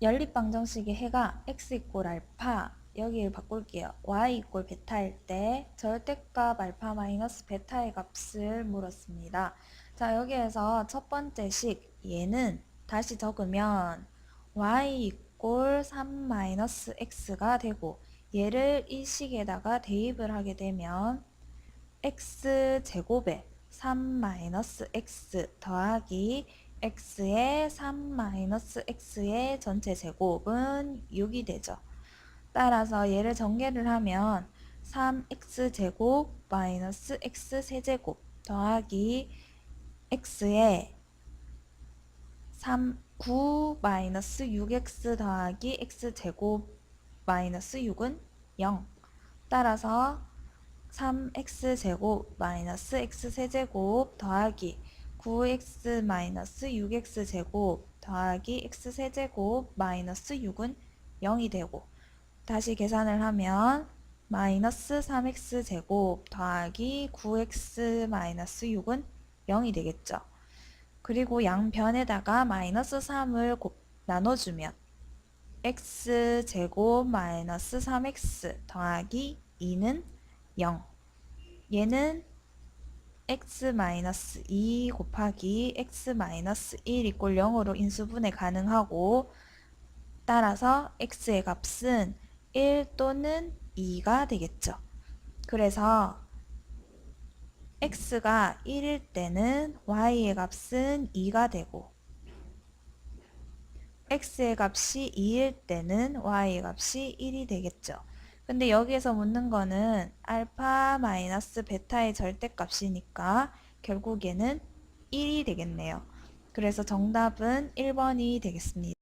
연립방정식의 해가 x 이꼴 알파 여기를 바꿀게요. y 이꼴 베타일 때 절대값 알파 마이너스 베타의 값을 물었습니다. 자 여기에서 첫 번째 식 얘는 다시 적으면 y 이꼴 3 마이너스 x가 되고 얘를 이 식에다가 대입을 하게 되면 x 제곱에 3 마이너스 x 더하기 x의 3 마이너스 x의 전체 제곱은 6이 되죠. 따라서 얘를 전개를 하면 3x 제곱 마이너스 x 세제곱 더하기 x의 3, 9 마이너스 6x 더하기 x 제곱 마이너스 6은 0. 따라서 3x 제곱 마이너스 x 세제곱 더하기 9x 마이너스 6x 제곱 더하기 x 세제곱 마이너스 6은 0이 되고 다시 계산을 하면 마이너스 3x 제곱 더하기 9x 마이너스 6은 0이 되겠죠. 그리고 양변에다가 마이너스 3을 곱 나눠주면 x 제곱 마이너스 3x 더하기 2는 0. 얘는 x 마이너스 2 곱하기 x 마이너스 1 이꼴 0으로 인수분해 가능하고 따라서 x의 값은 1 또는 2가 되겠죠. 그래서 x가 1일 때는 y의 값은 2가 되고 x의 값이 2일 때는 y의 값이 1이 되겠죠. 근데 여기에서 묻는 거는 알파 마이너스 베타의 절대값이니까 결국에는 1이 되겠네요. 그래서 정답은 1번이 되겠습니다.